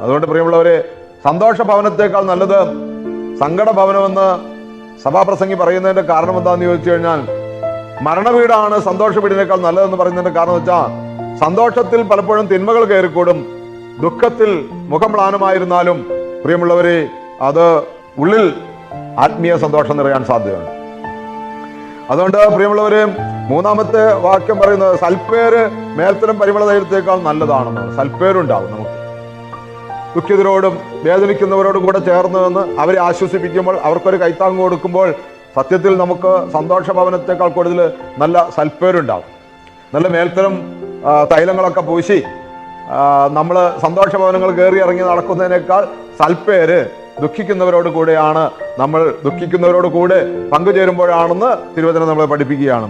അതുകൊണ്ട് പ്രിയമുള്ളവരെ സന്തോഷ ഭവനത്തേക്കാൾ നല്ലത് സങ്കട ഭവനമെന്ന് സഭാപ്രസംഗി പറയുന്നതിന്റെ കാരണം എന്താണെന്ന് ചോദിച്ചു കഴിഞ്ഞാൽ മരണവീടാണ് സന്തോഷ വീടിനേക്കാൾ നല്ലതെന്ന് പറയുന്നതിന്റെ കാരണം വെച്ചാൽ സന്തോഷത്തിൽ പലപ്പോഴും തിന്മകൾ കയറിക്കൂടും ദുഃഖത്തിൽ മുഖം മ്ലാനമായിരുന്നാലും പ്രിയമുള്ളവരെ അത് ഉള്ളിൽ ആത്മീയ സന്തോഷം നിറയാൻ സാധ്യതയാണ് അതുകൊണ്ട് പ്രിയമുള്ളവരെ മൂന്നാമത്തെ വാക്യം പറയുന്നത് സൽപ്പേര് മേൽത്തരം പരിമള തൈലത്തേക്കാൾ നല്ലതാണെന്ന്. സൽപ്പേരുണ്ടാവും നമുക്ക്. ദുഃഖിതരോടും വേദനിക്കുന്നവരോടും കൂടെ ചേർന്ന് നിന്ന് അവരെ ആശ്വസിപ്പിക്കുമ്പോൾ അവർക്കൊരു കൈത്താങ് കൊടുക്കുമ്പോൾ സത്യത്തിൽ നമുക്ക് സന്തോഷ ഭവനത്തെക്കാൾ കൂടുതൽ നല്ല സൽപ്പേരുണ്ടാവും. നല്ല മേൽത്തരം തൈലങ്ങളൊക്കെ പൂശി നമ്മൾ സന്തോഷ ഭവനങ്ങൾ കയറി ഇറങ്ങി നടക്കുന്നതിനേക്കാൾ സൽപ്പേര് ദുഃഖിക്കുന്നവരോട് കൂടെയാണ് നമ്മൾ ദുഃഖിക്കുന്നവരോട് കൂടെ പങ്കുചേരുമ്പോഴാണെന്ന് തിരുവചനം നമ്മളെ പഠിപ്പിക്കുകയാണ്.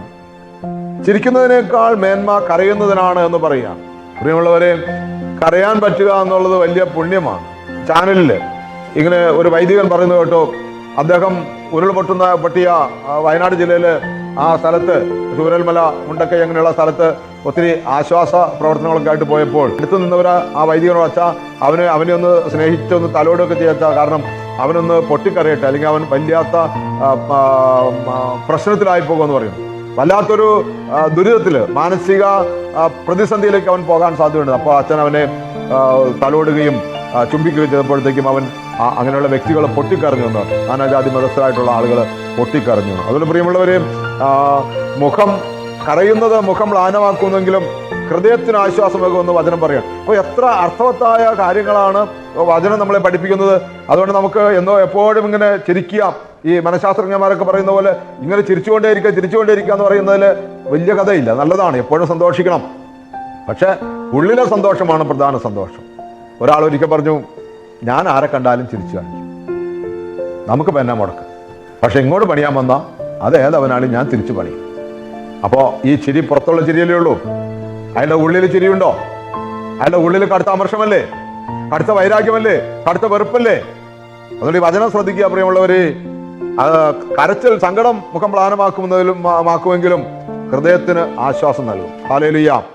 ചിരിക്കുന്നതിനേക്കാൾ മേന്മ കരയുന്നതിനാണ് എന്ന് പറയുക പ്രിയമുള്ളവരെ കരയാൻ പറ്റുക എന്നുള്ളത് വലിയ പുണ്യമാണ്. ചാനലിൽ ഇങ്ങനെ ഒരു വൈദികൻ പറയുന്നത് കേട്ടോ അദ്ദേഹം ഉരുൾപൊട്ടുന്ന പൊട്ടിയ വയനാട് ജില്ലയിൽ ആ സ്ഥലത്ത് ചൂരൽമല മുണ്ടക്കൈ അങ്ങനെയുള്ള സ്ഥലത്ത് ഒത്തിരി ആശ്വാസ പ്രവർത്തനങ്ങളൊക്കെ ആയിട്ട് പോയപ്പോൾ അടുത്ത് നിന്നവർ ആ വൈദികനോട് വച്ചാൽ അവന് അവനെ ഒന്ന് സ്നേഹിച്ചൊന്ന് തലോടൊക്കെ ചെയ്യാച്ച കാരണം അവനൊന്ന് പൊട്ടിക്കറിയട്ടെ അല്ലെങ്കിൽ അവൻ വല്ലാത്ത പ്രശ്നത്തിലായി പോകുമെന്ന് പറയും. വല്ലാത്തൊരു ദുരിതത്തിൽ മാനസിക പ്രതിസന്ധിയിലേക്ക് അവൻ പോകാൻ സാധ്യതയുണ്ട്. അപ്പോൾ അച്ഛൻ അവനെ തലോടുകയും ചുംബിക്കുകയും ചെയ്തപ്പോഴത്തേക്കും അവൻ അങ്ങനെയുള്ള വ്യക്തികൾ പൊട്ടിക്കറിഞ്ഞു എന്ന് നാനാജാതി മതസ്ഥരായിട്ടുള്ള ആളുകൾ പൊട്ടിക്കറിഞ്ഞു അതുകൊണ്ട് പ്രിയമുള്ളവരെ മുഖം കരയുന്നത് മുഖം മ്ലാനമാക്കുന്നെങ്കിലും ഹൃദയത്തിന് ആശ്വാസമേകുമെന്ന് വചനം പറയാം. അപ്പോൾ എത്ര അർത്ഥവത്തായ കാര്യങ്ങളാണ് വചനം നമ്മളെ പഠിപ്പിക്കുന്നത്. അതുകൊണ്ട് നമുക്ക് എന്നോ എപ്പോഴും ഇങ്ങനെ ചിരിക്കുക ഈ മനഃശാസ്ത്രജ്ഞന്മാരൊക്കെ പറയുന്ന പോലെ ഇങ്ങനെ ചിരിച്ചുകൊണ്ടേയിരിക്കുക ചിരിച്ചുകൊണ്ടേയിരിക്കുക എന്ന് പറയുന്നതിൽ വലിയ കഥയില്ല. നല്ലതാണ്. എപ്പോഴും സന്തോഷിക്കണം. പക്ഷേ ഉള്ളിലെ സന്തോഷമാണ് പ്രധാന സന്തോഷം. ഒരാൾ ഒരിക്കൽ പറഞ്ഞു ഞാൻ ആരെ കണ്ടാലും ചിരിച്ചു കാണിക്കും. നമുക്ക് പെന്ന മുടക്ക്? പക്ഷെ ഇങ്ങോട്ട് പണിയാൻ വന്നാൽ അത് ഞാൻ തിരിച്ചു പണിയും. അപ്പോൾ ഈ ചിരി പുറത്തുള്ള ചിരിയല്ലേ ഉള്ളൂ? അതിന്റെ ഉള്ളിൽ ചിരിയുണ്ടോ? അയാളുടെ ഉള്ളിൽ കടുത്ത അമർഷമല്ലേ? കടുത്ത വൈരാഗ്യമല്ലേ? കടുത്ത വെറുപ്പല്ലേ? അതുകൊണ്ട് ഈ വചനം ശ്രദ്ധിക്കുക പ്രിയമുള്ളവര്. കരച്ചിൽ സങ്കടം മുഖം പ്ലാനമാക്കുന്നതിലും മാക്കുമെങ്കിലും ഹൃദയത്തിന് ആശ്വാസം നൽകും. ഹാലേലുയ്യ